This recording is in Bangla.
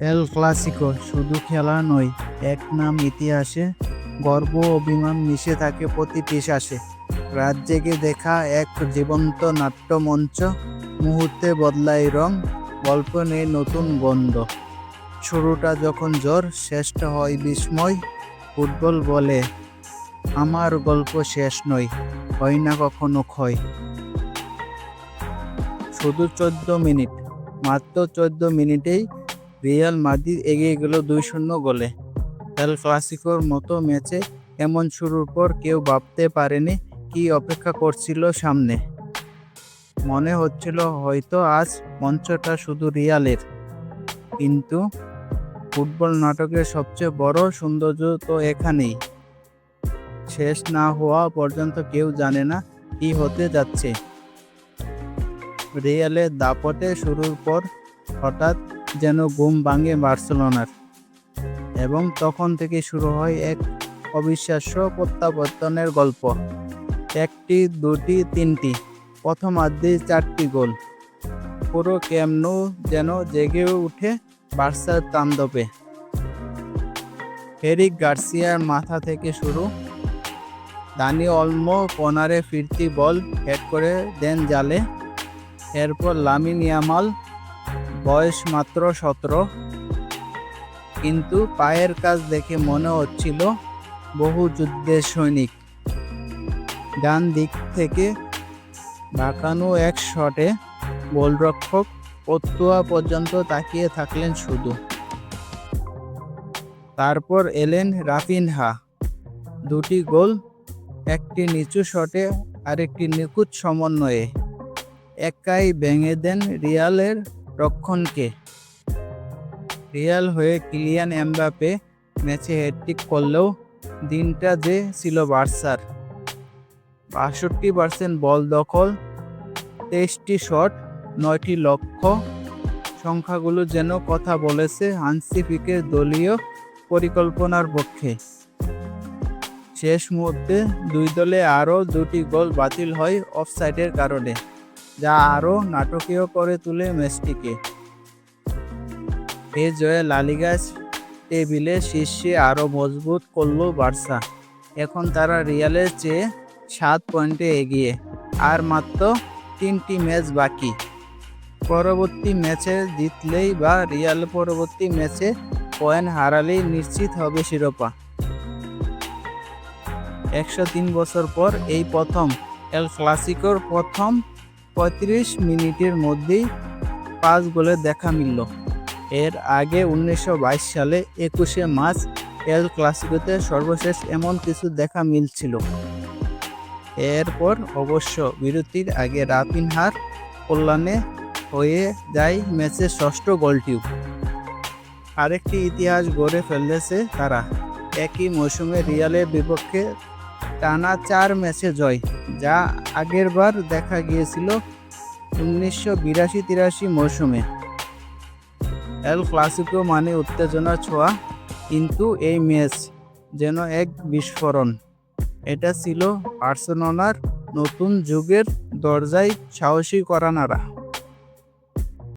এল ক্লাসিকো শুধু খেলা নয়, এক নাম ইতিহাসে গর্ব অভিমান মিশে থাকে প্রতিটি শ্বাসে রাত দেখা এক জীবন্ত নাট্যমঞ্চ, মুহূর্তে বদলায় রং, গল্প নেই নতুন গন্ধ। শুরুটা যখন জ্বর শেষটা হয় বিস্ময়, ফুটবল বলে, আমার গল্প শেষ নয়, হয় না কখনো ক্ষয়। শুধু চোদ্দ মিনিট, মাত্র চোদ্দ মিনিটেই রিয়াল মাদ্রিদ এগিয়ে গেল দুই শূন্য গোলে। এল ক্লাসিকোর মতো ম্যাচে এমন শুরুর পর কেউ ভাবতে পারেনি কি অপেক্ষা করছিল সামনে। মনে হচ্ছিল হয়তো আজ মঞ্চটা শুধু রিয়ালের, কিন্তু ফুটবল নাটকের সবচেয়ে বড় সৌন্দর্য তো এখানেই। শেষ না হওয়া পর্যন্ত কেউ জানে না কি হতে যাচ্ছে। রিয়ালের দাপটে শুরুর পর হঠাৎ যেন ঘুম ভাঙে বার্সেলোনার। এবং তখন থেকে শুরু হয় এক অবিশ্বাস্য প্রত্যাবর্তনের গল্প। একটি, দুটি, তিনটি, প্রথমার্ধে চারটি গোল। পুরো ক্যামনু যেন জেগে উঠে বার্সার তাণ্ডবে। এরিক গার্সিয়ার মাথা থেকে শুরু। দানি অলমো কর্নারে ফিরতি বল হেড করে দেন জালে। এরপর লামিন ইয়ামাল বয়স মাত্র সতেরো। কিন্তু পায়ের কাজ দেখে মনে হচ্ছিল বহু যুদ্ধের সৈনিক। ডান দিক থেকে বাঁকানো এক শটে গোলরক্ষক পত্তুয়া পর্যন্ত তাকিয়ে থাকলেন শুধু। তারপর এলেন রাফিনহা। দুটি গোল, একটি নিচু শটে আরেকটি নিখুঁত সমন্বয়ে। একাই ভেঙে দেন রিয়ালের রক্ষণকে। রিয়াল হয়ে কিলিয়ান এমবাপে ম্যাচে হ্যাট্রিক করলেও দিনটা যে ছিল বার্সার। বাষট্টি পার্সেন্ট বল দখল, তেইশটি শট, নয়টি লক্ষ্য। সংখ্যাগুলো যেন কথা বলেছে হানসি ফিকের দলীয় পরিকল্পনার পক্ষে। শেষ মুহূর্তে দুই দলে আরও দুটি গোল বাতিল হয় অফসাইডের কারণে। যা আরও নাটকীয় করে তুলে ম্যাচটিকে। এ জয়ে লালিগা টেবিলে শীর্ষে আরও মজবুত করল বার্সা। এখন তারা রিয়ালের চেয়ে সাত পয়েন্টে এগিয়ে, আর মাত্র তিনটি ম্যাচ বাকি। পরবর্তী ম্যাচে জিতলেই বা রিয়াল পরবর্তী ম্যাচে পয়েন্ট হারালেই নিশ্চিত হবে শিরোপা। একশো তিন বছর পর এই প্রথম, এল ক্লাসিকোর প্রথম পঁয়ত্রিশ মিনিটের মধ্যেই পাঁচ গোলের দেখা মিলল। এর আগে উনিশশো বাইশ সালে একুশে মার্চ এল ক্লাসিকোতে সর্বশেষ এমন কিছু দেখা মিলছিল। এরপর অবশ্য বিরতির আগে রাফিনহার কল্যাণে হয়ে যায় ম্যাচের ষষ্ঠ গোলটিও। আরেকটি ইতিহাস গড়ে ফেলেছে তারা। একই মৌসুমে রিয়ালের বিপক্ষে টানা চার ম্যাচে জয়, যা আগেরবার দেখা গিয়েছিল উনিশশো বিরাশি তিরাশি মৌসুমে। এল ক্লাসিকো মানে উত্তেজনা ছোঁয়া, কিন্তু এই ম্যাচ যেন এক বিস্ফোরণ। এটা ছিল বার্সেলোনার নতুন যুগের দরজায় সাহসী করা নাড়া